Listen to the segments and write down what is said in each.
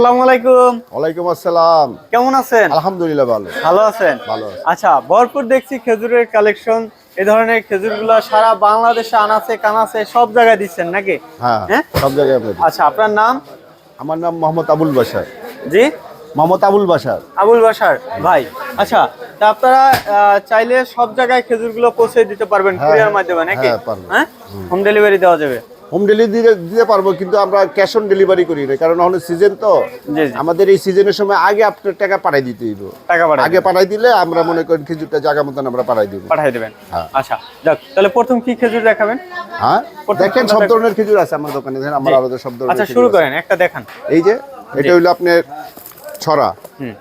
আসসালামু আলাইকুম। ওয়ালাইকুম আসসালাম। কেমন আছেন? আলহামদুলিল্লাহ ভালো। ভালো আছেন? ভালো আচ্ছা ভরপুর দেখছি খেজুরের কালেকশন এই ধরনের খেজুরগুলো সারা বাংলাদেশে সব জায়গায় দিচ্ছেন নাকি? হ্যাঁ হ্যাঁ? সব জায়গায় আপনার আচ্ছা আপনার নাম? আমার নাম মোহাম্মদ আবুল বাসার জি? মোহাম্মদ আবুল বাসার আবুল বাসার ভাই। আচ্ছা তা আপনারা চাইলে সব জায়গায় খেজুরগুলো পৌঁছে দিতে পারবেন হ্যাঁ, কুরিয়ার মাধ্যমে নাকি? হ্যাঁ হোম। ডেলিভারি দেওয়া যাবে। হোম ডেলিভারি দিতে পারব কিন্তু আমরা ক্যাশ অন ডেলিভারি করি না। কারণ এখন সিজন তো আমাদের এই সিজনের সময় আগে আপনার টাকা পাঠাই দিতে টাকা আগে পাঠাই দিলে আমরা মনে করি খেজুরটা জায়গা মতন আমরা পাঠাই দিব। পাঠাই দেবেন। হ্যাঁ। আচ্ছা যাক তাহলে প্রথম কি খেজুর দেখাবেন? হ্যাঁ দেখেন সব ধরনের খেজুর আছে আমার দোকানে দেখেন আমার আলাদা সব ধরনের আচ্ছা শুরু করেন একটা দেখান। এই যে এটা হইল আপনার ছড়া।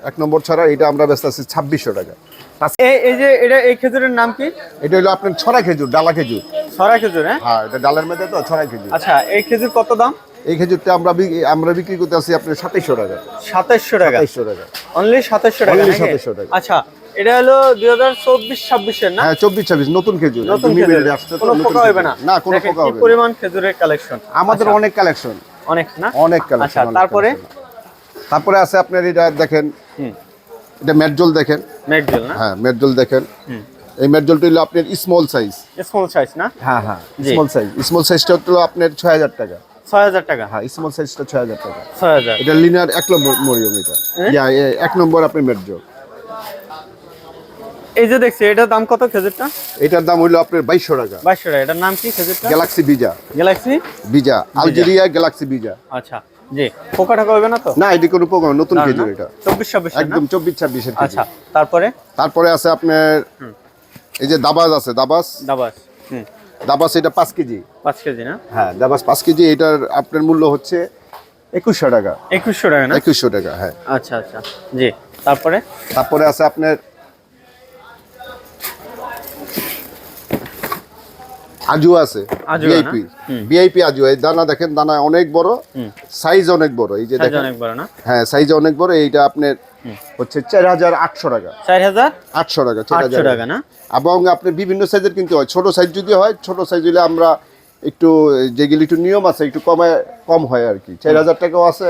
এক নম্বর ছড়া এটা আমরা ব্যস্ত আছি ছাব্বিশশো টাকা। এই এই যে এটা এই খেজুরের নাম কি? এটা হলো আপনার ছড়া খেজুর ডালা খেজুর। ছড়া খেজুর হ্যাঁ? হ্যাঁ এটা ডালের মধ্যে তো ছড়া খেজুর। আচ্ছা এই খেজুর কত দাম? এই খেজুরটা আমরা আমরা বিক্রি করতে আছি আপনার সাতাইশশো টাকা। সাতাইশশো টাকা? সাতাইশশো টাকা। অনলি সাতাইশশো টাকা? 2700 টাকা। আচ্ছা এটা হলো দুই হাজার চব্বিশ ছাব্বিশের না? হ্যাঁ চব্বিশ ছাব্বিশ নতুন খেজুর। নতুন কোনো পোকা হবে না। না কোনো পোকা হবে পরিমাণ খেজুরের কালেকশন আমাদের অনেক কালেকশন অনেক না? অনেক কালেকশন আচ্ছা তারপরে? তারপরে আছে আপনার এটা দেখেন হুম। এটা মেটজল দেখেন। মেঘজল না? হ্যাঁ মেটজল দেখেন। হুম। এই মেটজলটা হলো আপনার স্মল সাইজ স্মল সাইজ না? হ্যাঁ হ্যাঁ স্মল সাইজ স্মল সাইজটা হলো আপনার ছয় হাজার টাকা। ছয় হাজার টাকা? হ্যাঁ স্মল সাইজটা ছয় হাজার টাকা। ছয় হাজার। এটা লিনার এক নম্বর মরিয়ম এটা। হ্যাঁ? এক নম্বর আপনি মেটজল। এই যে দেখছি এটার দাম কত খেজুরটা? এটার দাম হইল আপনার বাইশশো টাকা। বাইশশো টাকা। এটার নাম কি খেজুরটা? গ্যালাক্সি বিজা গ্যালাক্সি বিজা আলজেরিয়া গ্যালাক্সি বিজা আচ্ছা জি। পোকা ঠাকা হবে না তো? না এটি কোনো প্রোগ্রাম নতুন খেজুর এটা। চব্বিশ ছাব্বিশ একদম চব্বিশ ছাব্বিশের আচ্ছা তারপরে? তারপরে আছে আপনার এই যে দাবাস আছে দাবাস? দাবাস হুম। দাবাস এটা পাঁচ কেজি? পাঁচ কেজি না? হ্যাঁ দাবাস পাঁচ কেজি এটার আপনার মূল্য হচ্ছে একুশশো টাকা। একুশশো টাকা না? একুশশো টাকা হ্যাঁ। আচ্ছা আচ্ছা। জি তারপরে? তারপরে আছে আপনার আজু আছে? ভিআইপি ভিআইপি আজু এই দানা দেখেন দানা অনেক বড় সাইজ অনেক বড় এই যে দেখেন। অনেক বড় না? হ্যাঁ সাইজ অনেক বড় এইটা আপনার হচ্ছে চার হাজার আটশো টাকা। চার হাজার? আটশো টাকা চার হাজার টাকা না? এবং আপনি বিভিন্ন সাইজের কিনতে হয়। ছোট সাইজ যদি হয় ছোট সাইজ হলে আমরা একটু যেগুলি একটু নিয়ম আছে একটু কমে কম হয় আর কি। চার হাজার টাকাও আছে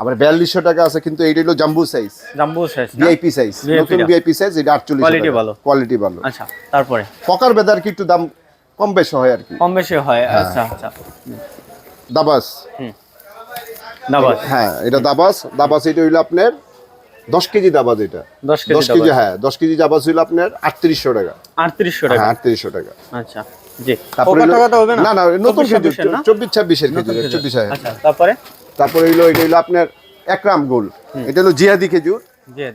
আবার বিয়াল্লিশশো টাকা আছে কিন্তু এইটা হলো jumbo size jumbo size VIP size নতুন ভিআইপি সাইজ এটা আটচল্লিশ Quality ভালো। কোয়ালিটি ভালো। আচ্ছা তারপরে? পকার বেদার কি একটু দাম কম বেশি হয় আর কি। কম বেশি হয় হ্যাঁ। আচ্ছা আচ্ছা। দাবাস। দাবাস। হ্যাঁ এটা দাবাস। দাবাস এটা হইল আপনার দশ কেজি দাবাস এটা। দশ কেজি দশ কেজি হ্যাঁ দশ কেজি দাবাস হইল আপনার আটত্রিশশো টাকা। আটত্রিশশো হ্যাঁ টাকা। আটত্রিশশো টাকা। আচ্ছা জি। তারপরে না? না নতুন চব্বিশ খেজুর ছাব্বিশের? চব্বিশ ছাব্বিশের খেজুর খেজুর। চব্বিশ হ্যাঁ আচ্ছা তারপরে? তারপরে হইল এটা হইল আপনার একরাম গোল। এটা হলো জিহাদি খেজুর।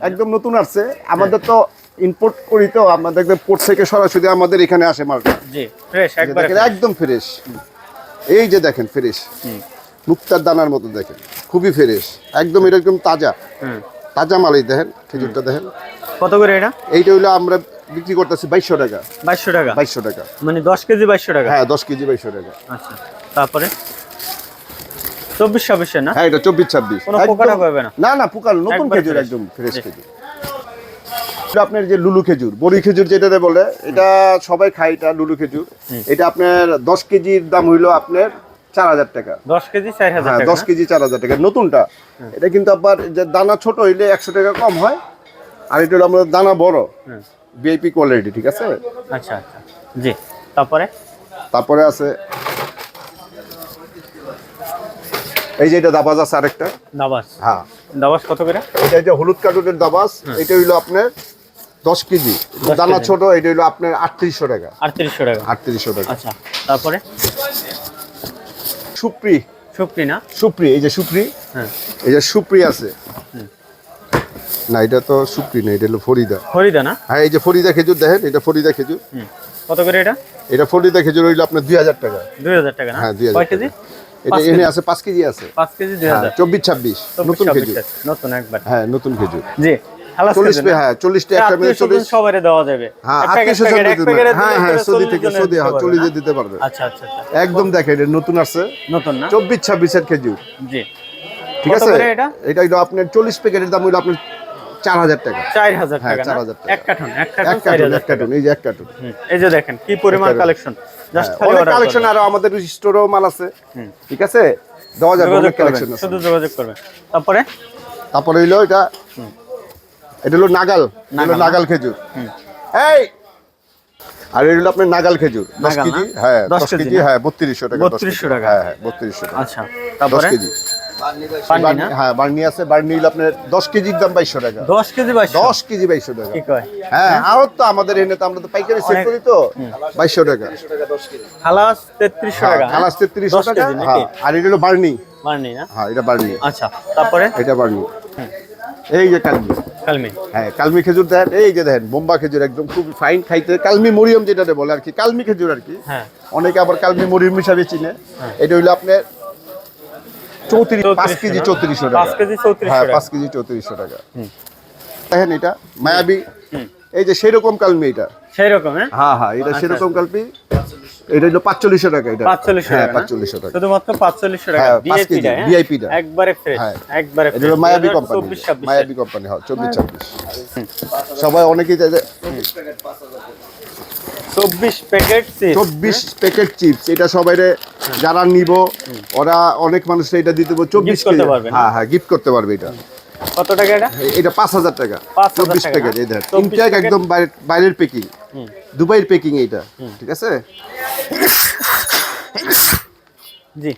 একদম নতুন আসছে। আমাদের তো ইম্পোর্ট করি তো আমাদের পোর্ট থেকে সরাসরি আমাদের এখানে আসে মালটা। জি ফ্রেশ একদম ফ্রেশ এই যে দেখেন ফ্রেশ মুক্তার দানার মতো দেখেন খুবই ফ্রেশ একদম এটা একদম তাজা। হুম। তাজা মালই দেখেন খেজুরটা দেখেন। কত করে এটা? এইটা হইল আমরা বিক্রি করতেছি বাইশশো টাকা। বাইশশো টাকা? বাইশশো টাকা। মানে দশ কেজি বাইশশো টাকা? হ্যাঁ দশ কেজি বাইশশো টাকা। আচ্ছা তারপরে? চব্বিশ ছাব্বিশ না? হ্যাঁ এটা চব্বিশ ছাব্বিশ। না? না পোকা নতুন খেজুর একদম ফ্রেশ খেজুর। আপনার যে লুলু খেজুর বড়ি খেজুর যেটা বলে এটা সবাই খায় এটা লুলু খেজুর। এটা আপনার দশ কেজির দাম হইল আপনার চার হাজার টাকা। দশ কেজি চার হাজার হ্যাঁ দশ কেজি চার হাজার টাকা নতুনটা। এটা কিন্তু আবার যে দানা ছোট হইলে একশো টাকা কম হয় আর এটা হলো আমাদের দানা বড়। ভিআইপি কোয়ালিটি ঠিক আছে? আচ্ছা আচ্ছা। জি তারপরে? তারপরে আছে এই যে এটা দাবাজ আছে আরেকটা। দাবাস। হ্যাঁ। দাবাস কত করে? এটা যে হলুদ কার্টুনের দাবাস এটা হইল আপনার দশ কেজি। দানা ছোট এটা হইল আপনার আটত্রিশশো টাকা। আটত্রিশশো টাকা। আটত্রিশশো টাকা। আচ্ছা তারপরে? সুপ্রি। শুক্রি না? সুপ্রি এই যে সুপ্রি। হ্যাঁ। এই যে সুপ্রি আছে। না এটা তো সুপ্রি না এটা হলো ফরিদা। হরিদা না? হ্যাঁ এই যে ফরিদা খেজুর দেখেন এটা ফরিদা খেজুর। কত করে এটা? এটা ফরিদা খেজুর হইল আপনার দুই হাজার টাকা। দুই হাজার টাকা হ্যাঁ দুই হাজার কেজি? এটা পাঁচ কেজি? আছে পাঁচ কেজি আছে। পাঁচ কেজি দুই হ্যাঁ হাজার চব্বিশ ছাব্বিশ চব্বিশ, নতুন খেজুর। নতুন একবার। হ্যাঁ নতুন খেজুর। জি। চল্লিশ হ্যাঁ চল্লিশটা একটা আত্মীয় চল্লিশ সবারে দেওয়া যাবে। হ্যাঁ আত্মীয় স্বজন। হ্যাঁ হ্যাঁ সৌদি চল্লিশ থেকে সৌদি দিতে হ্যাঁ পারবে দিতে পারবে। আচ্ছা আচ্ছা আচ্ছা একদম দেখেন নতুন আসছে। নতুন না? চব্বিশ ছাব্বিশের খেজুর জি। ঠিক আছে? এটা? এটা আপনার চল্লিশ প্যাকেটের দাম হলো আপনার চার হাজার টাকা। চার হাজার টাকা চার হাজার টাকা। এক কার্টন এক এক কার্টন চার কার্টুন হাজার এক কার্টুন এই যে এক কার্টুন। এই যে দেখেন কি পরিমাণ কালেকশন অনেক কালেকশন আরও আমাদের স্টোরেও মাল আছে। ঠিক আছে? দেওয়া যাবে অনেক কালেকশন আছে। শুধু যোগাযোগ করবেন। তারপরে? তারপরে হইল এটা এটা হলো নাগাল নাগাল? খেজুর। এই! আর এটা হলো আপনার নাগাল খেজুর দশ কেজি হ্যাঁ দশ কেজি হ্যাঁ বত্রিশশো টাকা। 3200 টাকা। হ্যাঁ হ্যাঁ বত্রিশশো টাকা। আচ্ছা দশ কেজি। হ্যাঁ বার্নি আছে। বার্নি হলো আপনার দশ কেজির দাম বাইশশো টাকা। দশ কেজি দশ কেজি বাইশশো টাকা। হ্যাঁ আর তো আমাদের এনে তো আমরা তো পাইকারি সেল করি তো। বাইশশো টাকা। খালাস তেত্রিশশো হ্যাঁ টাকা খালাস তেত্রিশশো টাকা? হ্যাঁ। আর এটা হলো বার্নি। হ্যাঁ এটা বার্নি। আচ্ছা তারপরে? এটা বার্নি। এই যে কালমি কালমি। হ্যাঁ কালমি খেজুর দেখেন এই যে দেখেন বোম্বা খেজুর একদম খুব ফাইন খাইতে। কালমি মরিয়ম যেটা বলে আর কি কালমি খেজুর আর কি। হ্যাঁ। অনেকে আবার কালমি মরিয়ম হিসাবে চিনে। এটা হইল আপনার চৌত্রিশ পাঁচ কেজি চৌত্রিশশো টাকা। হ্যাঁ টাকা। পাঁচ কেজি চৌত্রিশশো টাকা। দেখেন এটা মায়াবি। এই যে সেরকম কালমি এটা। সেই রকম হ্যাঁ? হ্যাঁ হ্যাঁ এটা সেরকম কালমি এটা হলো পাঁচচল্লিশশো টাকা এটা। পাঁচচল্লিশশো হ্যাঁ টাকা টাকা। শুধুমাত্র পাঁচচল্লিশশো টাকা। হ্যাঁ, পাঁচ ভিআইপি টা VIP টা। একবারে ফ্রেশ। একবারে এটা হলো মায়াবি কোম্পানি মায়াবি কোম্পানি হ্যাঁ সবাই অনেকেই চাই যে চব্বিশ প্যাকেট চব্বিশ প্যাকেট চিপস এটা সবাই যারা নিব ওরা অনেক মানুষ এটা দিতে পারবে। চব্বিশ Gift করতে পারবে হ্যাঁ হ্যাঁ গিফট করতে পারবে এটা। কত টাকা এটা? এটা পাঁচ হাজার টাকা। 5,000 চব্বিশ টাকা প্যাকেট না? এই দেখ। 24 একদম বাইরের প্যাকিং দুবাইয়ের প্যাকিং এইটা ঠিক আছে? জি।